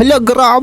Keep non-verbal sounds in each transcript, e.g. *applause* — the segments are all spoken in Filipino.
هلا قرا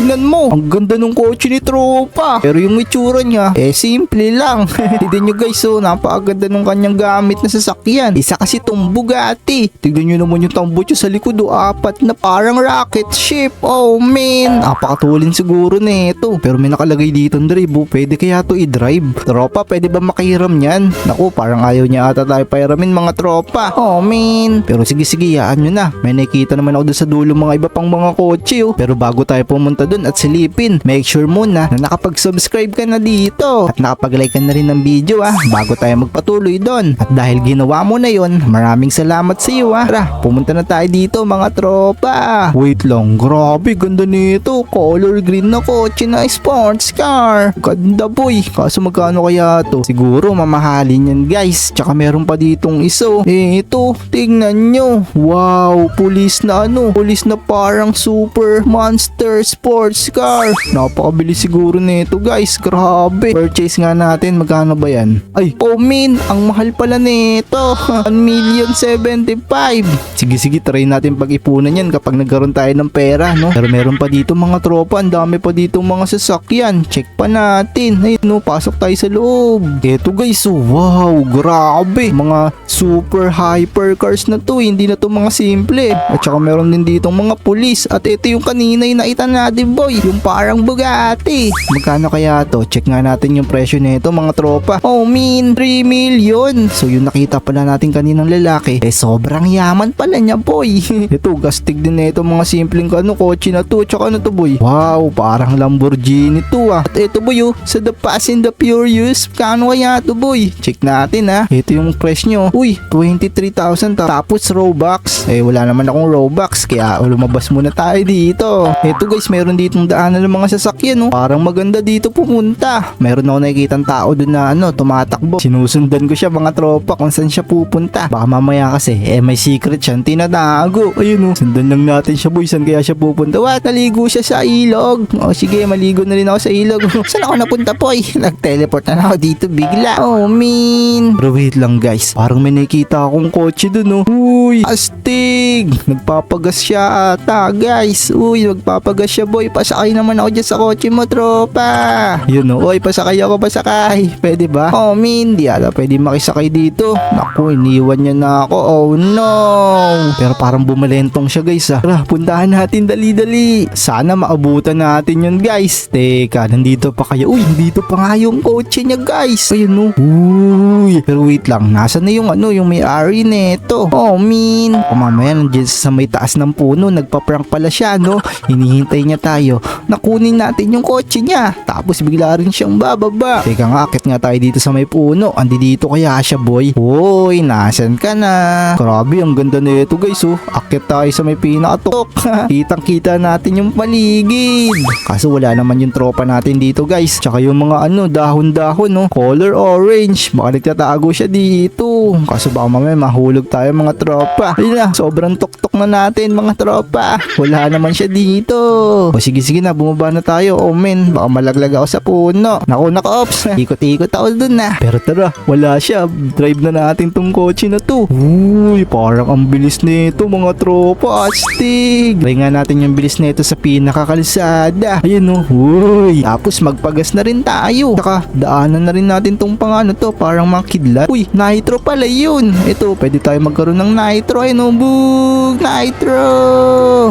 Tignan mo. Ang ganda ng kotse ni Tropa. Pero yung itsura niya, eh simple lang. *laughs* Tignan nyo guys, oh, napakaganda ng kanyang gamit na sasakyan. Isa kasi tong Bugatti. Tignan nyo naman yung tambo sa likod, oh, apat na parang rocket ship. Oh man, napakatulin siguro nito. Pero may nakalagay dito, drive, oh. Pwede kaya to i-drive. Tropa, pwede ba makihiram yan? Naku, parang ayaw niya ata tayo pairamin mga tropa. Oh man. Pero sige sige, yaan nyo na. May nakita naman ako sa dulo mga iba pang mga kotse oh. Pero bago tayo pumunta doon at silipin, make sure muna na nakapag-subscribe ka na dito. At nakapag-like ka na rin ng video ah, bago tayo magpatuloy doon. At dahil ginawa mo na yon, maraming salamat sa iyo ah. Tara, pumunta na tayo dito mga tropa. Wait lang, grabe ganda nito. Color green na kotse na sports car. Ganda boy. Kaso magkano kaya to? Siguro mamahalin yan guys. Tsaka meron pa ditong iso. Eh ito, tingnan nyo. Wow, pulis na ano. Pulis na parang super monster sports car. Napakabilis siguro nito guys. Grabe. Purchase nga natin. Magkano ba yan? Ay, oh min, ang mahal pala nito. *laughs* 1 million 75. Sige sige, try natin pag-ipunan yan kapag nagkaroon tayo ng pera, no? Pero meron pa dito mga tropa, ang dami pa dito mga sasakyan. Check pa natin. Ay, no, pasok tayo sa loob. Eto guys, wow, grabe. Mga super hyper cars na to, hindi na to mga simple. At saka meron din dito mga pulis. At ito yung kanina yung nakita natin, boy. Yung parang Bugatti. Magkano kaya to? Check nga natin yung presyo nito, mga tropa. Oh, min, 3 million. So, yung nakita pala natin kaninang lalaki, eh, sobrang yaman pala niya, boy. *laughs* ito, gastig din na ito, mga simpleng ano, kotse na to. Tsaka ano to, boy? Wow, parang Lamborghini to, ah. At ito, boy, oh, sa The Fast and the Furious, kano kaya to, boy? Check natin, ah. Ito yung price nyo. Uy, 23,000 ta- tapos Robux. Eh, wala naman akong Robux, kaya lumabas muna tayo dito. Ito, guys, meron ditong daanan ng mga sasakyan, oh. Parang maganda dito pumunta. Meron ako nakikitang tao dun na, ano, tumatakbo. Sinusundan ko siya, mga tropa, kung saan siya pupunta. Baka mamaya kasi, eh, may secret siyang tinatago. Ayun, oh. Sundan lang natin siya, boy. Saan kaya siya pupunta? What? Naligo siya sa ilog. O, sige, maligo na rin ako sa ilog. *laughs* saan ako napunta, boy? *laughs* Nag-teleport na ako dito bigla. Oh, mean. Pero wait lang, guys. Parang may nakita akong kotse dun, oh. Uy, astig. Nagpapagas siya ata, guys. Uy, nagpapagas siya, boy. Pasakay naman ako dyan sa kotse mo, tropa. Yun, oh. Uy, pasakay ako, pasakay. Pwede ba? Oh, mean. Di ala, pwede makisakay dito. Naku, iniwan niya na ako. Oh, no. Pero parang bumalentong siya, guys, ah. Tara, puntahan natin dali-dali. Sana maabutan natin yun, guys. Teka, nandito pa kayo. Uy, nandito pa nga yung kotse niya, guys. Ayun, no. Uy. Pero wait lang, nasa na yung ano, yung may-ari nito. Oh, mean. O mamaya, nandiyan sa may taas ng puno, nagpa-prank pala siya, no. Hinihintay niya tayo. Nakunin natin yung kotse niya. Tapos bigla rin siyang bababa. Teka nga, akit nga tayo dito sa may puno. Andi dito kaya siya, boy. Uy, nasan ka na? Grabe, ang ganda nito, guys, oh. Akit tayo sa may pinakatok. *laughs* Kitang-kita natin yung paligid. Kaso wala naman yung tropa natin dito, guys. Tsaka yung mga ano, dahon-dahon, no. Color orange. Baka nagtatago siya dito. Kaso baka mamaya mahulog tayo mga tropa. Ayun na, sobrang tuktok na natin mga tropa. Wala naman siya dito. O sige sige na, bumaba na tayo. Oh men, baka malaglag ako sa puno. Naku, naku, ops. *laughs* Ikot-ikot ako dun na. Pero tara, wala siya. Drive na natin tong kotse na to. Uy, parang ang bilis nito mga tropa. Astig. Try nga natin yung bilis nito sa pinakakalsada. Ayun oh. Uy, tapos magpagas na rin tayo. Saka daanan na rin natin tong pang ano to, parang mga kidlat. Uy, nitro pala yun. Ito, pwede tayo magkaroon ng nitro. Ayun oh, bug, nitro.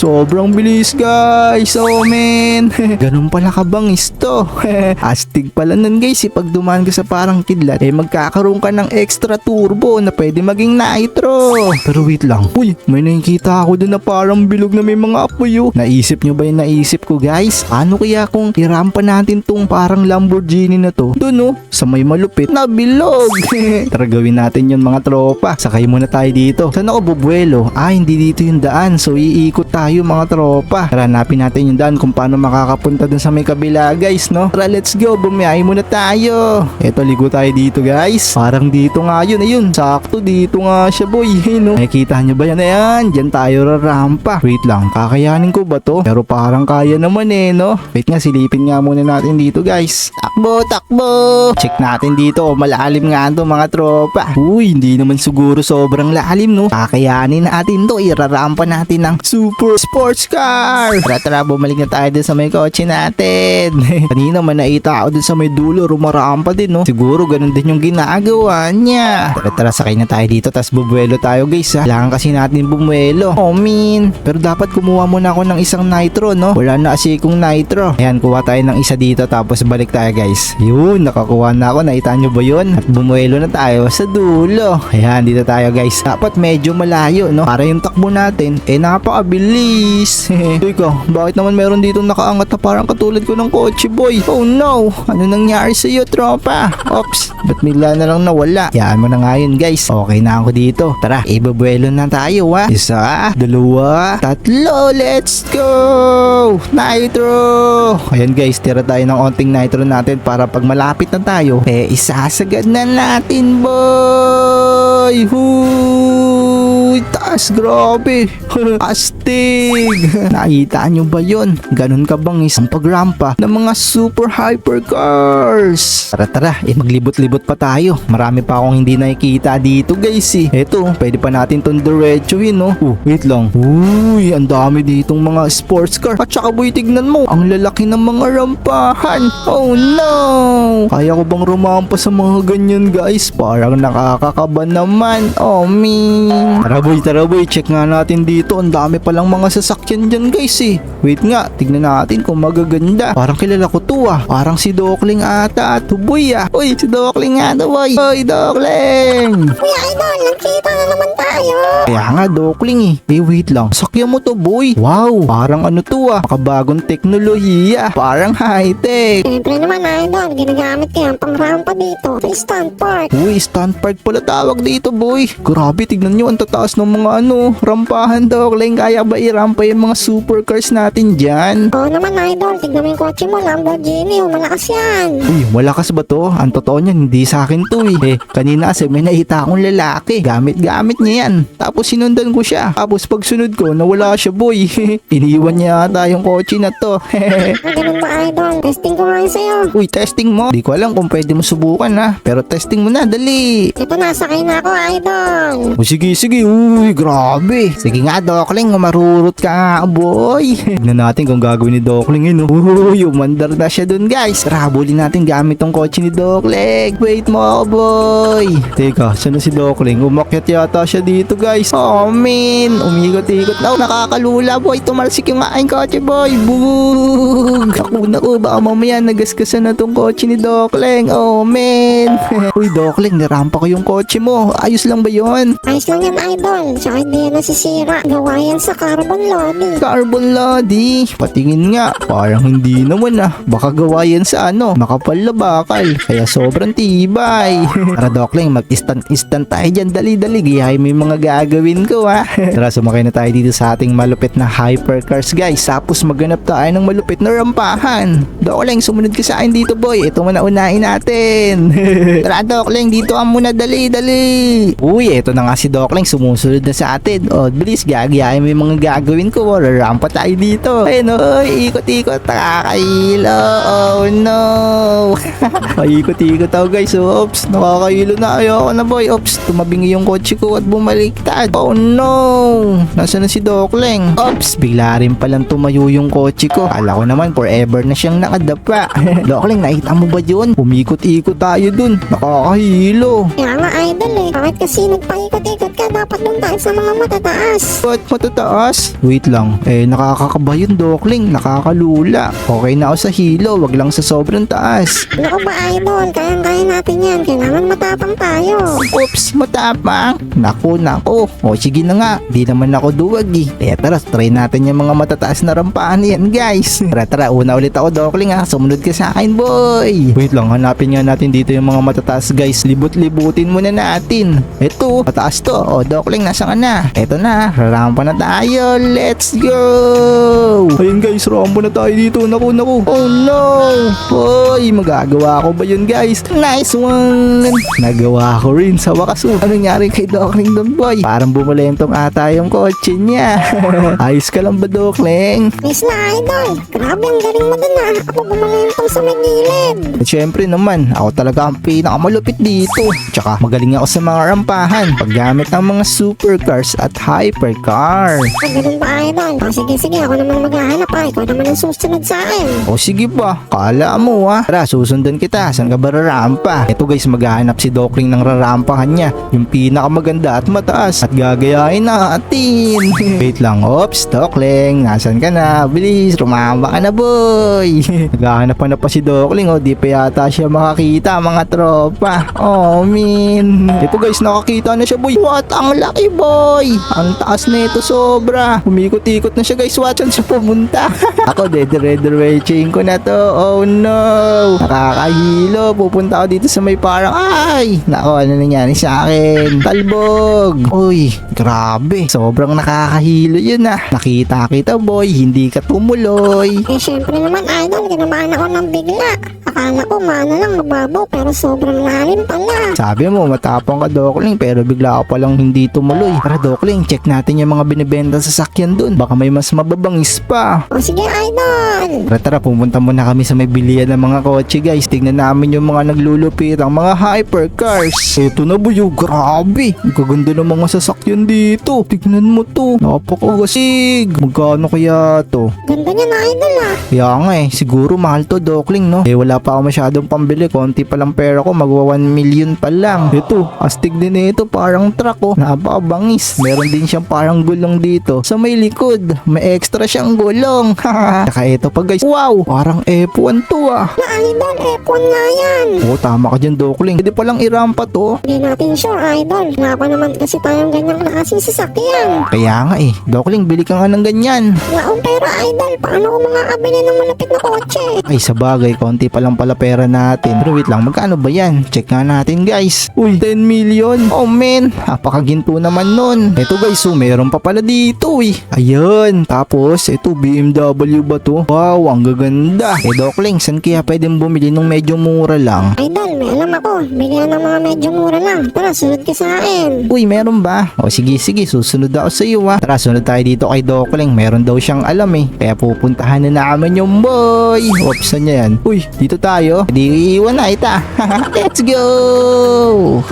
Sobrang bilis guys. Oh man. *laughs* Ganun pala kabangis to. *laughs* Astig pala nun guys. Eh, pag dumaan ka sa parang kidlat, eh magkakaroon ka ng extra turbo na pwede maging nitro. Pero wait lang. Uy, may nakikita ako doon na parang bilog na may mga apoy oh. Naisip nyo ba yung naisip ko guys? Ano kaya kung irampa natin tong parang Lamborghini na to? Doon oh, sa may malupit na bilog. *laughs* Tara gawin natin yun mga tropa. Sakay muna tayo dito. Saan ako bubuelo? Ah, hindi dito yung daan. So iikot tayo mga tropa. Tara hanapin natin yung sundan kung paano makakapunta dun sa may kabila guys no. Tara let's go, bumiyahe muna tayo. Eto ligo tayo dito guys. Parang dito nga yun, ayun. Sakto dito nga siya boy. Ayun no. Nakikita nyo ba yan? Ayan, dyan tayo rarampa. Wait lang, kakayanin ko ba to? Pero parang kaya naman eh no. Wait nga, silipin nga muna natin dito guys. Takbo, takbo. Check natin dito, oh, malalim nga to mga tropa. Uy, hindi naman siguro sobrang lalim no. Kakayanin natin to, irarampa natin ng super sports car. Tara tara, bumalik na tayo dun sa may kotse natin. *laughs* Kanina man naita ako dun sa may dulo, rumarampa din no. Siguro ganun din yung ginagawa niya. Tara tara, sakay na tayo dito, tas bubuelo tayo guys ha. Kailangan kasi natin bumuelo. Oh min. Pero dapat kumuha muna ako ng isang nitro no. Wala na kasi kong nitro. Ayan, kuha tayo ng isa dito tapos balik tayo guys. Yun, nakakuha na ako. Nakita nyo ba yun? At bumuelo na tayo sa dulo. Ayan, dito tayo guys. Dapat medyo malayo no. Para yung takbo natin, eh napakabilis. *laughs* Teka, bakit naman meron dito nakaangat na parang katulad ko ng kotse boy? Oh no, ano nangyari sa iyo tropa? Ops, ba't bigla na lang nawala? Yan mo na nga yun guys. Okay na ako dito. Tara, ibabuelo na tayo ha. Isa, dalawa, tatlo. Let's go! Nitro! Ayan guys, tira tayo ng onting nitro natin para pag malapit na tayo, eh isasagad na natin boy! Huy! Taas, grabe! *laughs* Astig! *laughs* Nakita nyo ba yon? Ganon ka bang isang pagrampa ng mga super hypercars? Tara tara, eh maglibot-libot pa tayo. Marami pa akong hindi nakikita dito guys eh. Eto, pwede pa natin tong diretsuhin no. Oh, wait lang. Uy, ang dami ditong mga sports car. At saka boy, tignan mo. Ang lalaki ng mga rampahan. Oh no! Kaya ko bang rumampa sa mga ganyan guys? Parang nakakakaba naman. Oh me. Tara boy, tara boy. Check nga natin dito. Ang dami palang mga sasakyan dyan guys eh. Wait nga, tignan natin kung magaganda. Parang kilala ko to ah. Parang si Dokling ata at boy ah. Uy, si Dokling nga to boy. Uy, Dokling! Kuya Idol, nagkita na naman tayo. Kaya nga, Dokling eh. Eh, wait lang. Sakyan mo to, boy. Wow, parang ano to ah. Makabagong teknolohiya. Parang high-tech. Siyempre naman Idol, ginagamit ko yung pang-rampa dito sa Stand Park. Uy, stunt park pala tawag dito, boy. Grabe, tignan nyo, ang tataas ng mga ano, rampahan, Dokling. Kaya ba irampa yung mga supercars natin dyan? Oo naman Idol, tignan mo yung kotse mo, Lamborghini, oh, malakas yan. Uy, malakas ba to? Ang totoo niyan, hindi sa akin to eh. Eh, kanina kasi may nakita akong lalaki. Gamit-gamit niya yan. Tapos sinundan ko siya. Tapos pag sunod ko, nawala siya boy. *laughs* Iniwan niya ata yung kotse na to. *laughs* Ganun ba Idol? Testing ko nga yun sa'yo. Uy, testing mo. Di ko alam kung pwede mo subukan ha. Pero testing mo na, dali. Ito na, sakay na ako Idol. O sige, sige. Uy, grabe. Sige nga, Dokling. Marurot ka nga, boy. *laughs* Tignan natin kung gagawin ni Dokling yun. oh. Uy, umandar na siya dun, guys. Tara, habulin natin gamit tong kotse ni Dokling. Wait mo ako, boy. Teka, saan na si Dokling? Umakyat yata siya dito, guys. Oh, man. Umikot-ikot na. Nakakalula, boy. Tumalsik yung aking kotse, boy. Bug. Ako na ko. Baka mamaya nagaskasan na tong kotse ni Dokling. Oh, man. *laughs* Uy, Dokling, nirampa ko yung kotse mo. Ayos lang ba yon? Ayos lang yan Idol, tsaka hindi yan nasisira. Gawa yan sa carbon lobby. Carbon lodi. Patingin nga. Parang hindi naman ah. Baka gawa yan sa ano. Makapal na bakal. Kaya sobrang tibay. *laughs* Tara Dokling, mag-instant-instant tayo dyan. Dali-dali. Giyahay mo yung mga gagawin ko ha. *laughs* Tara, sumakay na tayo dito sa ating malupit na hypercars guys. Tapos maghanap tayo ng malupit na rampahan. Dokling, sumunod ka sa akin dito boy. Ito muna unahin natin. *laughs* Tara Dokling, dito ka muna. Dali, dali. Uy, eto na nga si Dokling. Sumusunod na sa atin. O, bilis, gagayahin mo yung mga gagawin ko. Rarampa tayo dito. Ayun, oy, ikot-ikot. Nakakahilo. Oh, no. *laughs* Paikot-ikot ako guys. Oops, nakakahilo na. Ayoko na boy. Oops, tumabingi yung kotse ko at bumaliktad. Oh, no. Nasaan na si Dokling? Oops, bigla rin palang tumayo yung kotse ko. Kala ko naman forever na siyang nakadapa. *laughs* Dokling, nakita mo ba yun? Umikot-ikot tayo dun. Nakakahilo. Kaya nga Idol eh, bakit kasi nagpaikot-ikot ka, dapat doon tayo sa mga matataas. Ba't matataas? Wait lang. Eh, nakakakaba yun, Dokling. Nakakalula. Okay na ako sa hilo. Wag lang sa sobrang taas. Naku ba Idol, kayang-kaya natin yan, kailangan matapang tayo. Oops, matapang. Naku, naku. O, sige na nga. Di naman ako duwag eh. Kaya tara, try natin yung mga matataas na rampahan yan, guys. Tara, tara. Una ulit ako, Dokling ha. Sumunod ka sa akin, boy. Wait lang, hanapin nga natin dito yung mga matataas, guys. Libot-libutin muna natin. Ito, mataas to. O, Dokling, nasa ka na? Ito na, rampa na tayo. Let's go! Ayun guys, rambo na tayo dito. Naku, naku. Oh no! Hoy, magagawa ko ba yun guys? Nice one! Nagawa ko rin sa wakas. Oh, Ano nangyari kay Dokling doon boy? Parang bumulentong ata yung kotse niya. *laughs* Ayos ka lang ba Dokling? Nice na, idol. Grabe, ang galing mo dun ah. Ako gumalentong sa may gilid. At syempre naman, ako talaga ang pinakamalupit dito. Tsaka magaling ako sa mga rampahan. Paggamit ng mga supercars at hypercar. Ah, ganun ba, idol? O, sige, sige. Ako naman maghahanap ah. Ikaw naman ang susunod sa akin. O sige ba, kala mo ha. Tara, susundan kita. Saan ka ba rarampa? Ito guys, maghahanap si Dokling ng rarampahan niya. Yung pinakamaganda at mataas. At gagayahin natin. *laughs* Wait lang, ops, Dokling. Nasaan ka na? Bilis, rumamba ka na boy. *laughs* Naghahanap pa na pa si Dokling. O, di pa yata siya makakita mga tropa. Oh, min. Ito guys, nakakita na siya boy. What? Ang laki boy. Ang taas na ito sobra. Umikot-ikot na siya guys. Watch siya pumunta. *laughs* Ako, dediretso ko na to. Oh no. Nakakahilo. Pupunta ako dito sa may parang, ay, nako, ano nangyari sa akin? Talbog. Uy, grabe. Sobrang nakakahilo yun ah. Nakita kita boy, hindi ka tumuloy. Eh, syempre naman, idol. Ginamaan ako ng bigla. Akala ko maano lang mababaw pero sobrang lalim pala. Sabi mo, matapang ka Dokling, pero bigla ka palang hindi tumuloy. Tara Dokling, check natin yung mga binibenta sa sakyan dun. Baka may mas mababangis pa. O sige, idol. Tara tara, pumunta muna kami sa may bilihan ng mga kotse guys. Tignan namin yung mga naglulupit, ang mga hypercars. Ito na buyo, grabe. Ang gaganda ng mga sasakyan dito. Tignan mo to. Napakagasig. Magkano kaya to? Ganda niya na, idol ah. Kaya nga eh, siguro mahal to Dokling no? Eh wala pa ako masyadong pambili, konti pa lang pera ko, magwa 1 million pa lang. Ito, astig din ito, parang truck oh, napakabangis. Meron din siyang parang gulong dito. Sa may likod, may extra siyang gulong. *laughs* Saka ito pa guys, wow, parang F1 to ah. Idol. F1 nga yan. Oo, tama ka dyan Dokling. Pwede palang irampa to. Hindi natin sure, idol. Wala pa naman kasi tayong ganyang klaseng sasakyan. Kaya nga eh, Dokling, bili ka nga ng ganyan. Wala akong pera, idol. Paano ko makakabili ng malapit na kotse? Ay sa bagay, konti pa lang pala pera natin. Pero wait lang, magkano ba yan? Check nga natin guys. Uy, 10 million. Oh man, napakaginto naman nun. Ito guys, so meron pa pala dito eh. Ayun, tapos ito BMW ba to? Wow, ang gaganda. Eh Dokling, saan kaya pwedeng bumili ng medyo mura lang? Idol, may alam ako. Bilihan ng mga medyo mura lang. Tara, sunod ka sa akin. Uy, meron ba? O sige, sige, susunod ako sa iyo ha. Tara, sunod tayo dito kay Dokling. Meron daw siyang alam eh. Kaya pupuntahan na namin yung boy. Oops, saan niya yan? Uy, dito tayo. Di iwan na ita. *laughs* Let's go!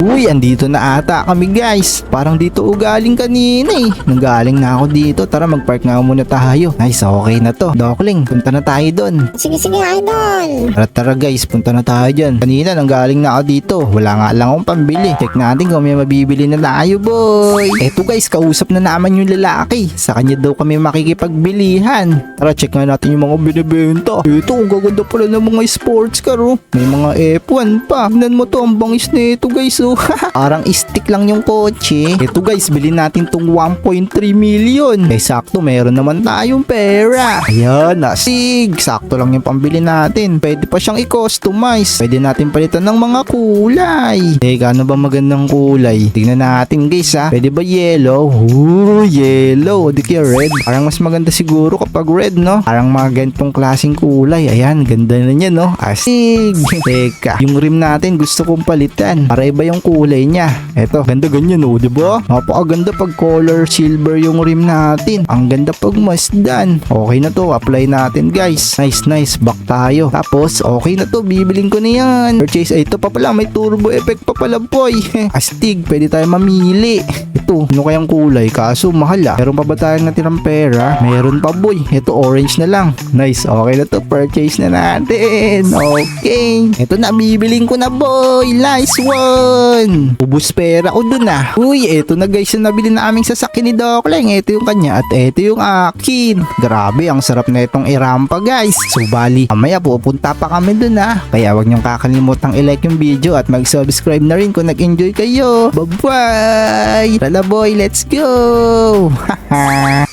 Uy, andito na ata kami guys. Parang dito ugaling kanina eh. Nanggaling na ako dito. Tara, magpark nga muna tayo. Nice, okay na to. Dokling, punta na tayo doon. Sige, sige, idol. Tara tara guys, punta na tayo dyan. Kanina nanggaling na ako dito. Wala nga lang akong pambili. Check natin kung may mabibili na tayo boy. Eto guys, kausap na naman yung lalaki. Sa kanya daw kami makikipagbilihan. Tara check nga natin yung mga binibenta. Ito, ang gaganda pala ng mga sports car oh. May mga F1 pa. Tignan mo to, ang bangis na ito guys oh. *laughs* Parang stick lang yung kotse. Ito guys, bilhin natin tong 1.3 million. Eh sakto, meron naman tayong pera. Ayan, asig. Sakto lang yung pambili natin. Pwede pa siyang i-customize. Pwede natin palitan ng mga kulay. Teka, ano ba magandang kulay? Tingnan natin guys ha. Pwede ba yellow? Ooh, yellow. O di kaya red. Parang mas maganda siguro kapag red, no? Parang mga ganitong klaseng kulay. Ayan, ganda na niya, no? Asig. *laughs* Teka, yung rim natin gusto kong palitan. Para iba yung kulay niya. Eto, ganda ganyan, no? Diba? Napakaganda pag color silver yung rim natin. Ang ganda pag masdan. Okay na to. Apply natin, guys. Nice, nice. Back tayo. Tapos, okay na to. Bibiling ko na yan. Purchase. Ay, ito pa pala. May turbo effect pa pala, boy. *laughs* Astig. Pwede tayo mamili. Ito, ano kayang kulay? Kaso, mahal ah. Meron pa ba tayong natirang pera? Meron pa, boy. Ito, orange na lang. Nice. Okay na to. Purchase na natin. Okay. Ito na. Bibiling ko na, boy. Nice one. Ubus pera ko dun ah. Uy, ito na guys yung nabili na aming sasakyan ni Dokling. Ito yung kanya at ito yung akin. Grabe, ang sarap na itong irampa guys. So bali, mamaya pupunta pa kami dun ah. Kaya wag niyong kakalimutang i-like yung video at mag-subscribe na rin kung nag-enjoy kayo. Bye-bye! Tala boy, let's go! *laughs* Haha!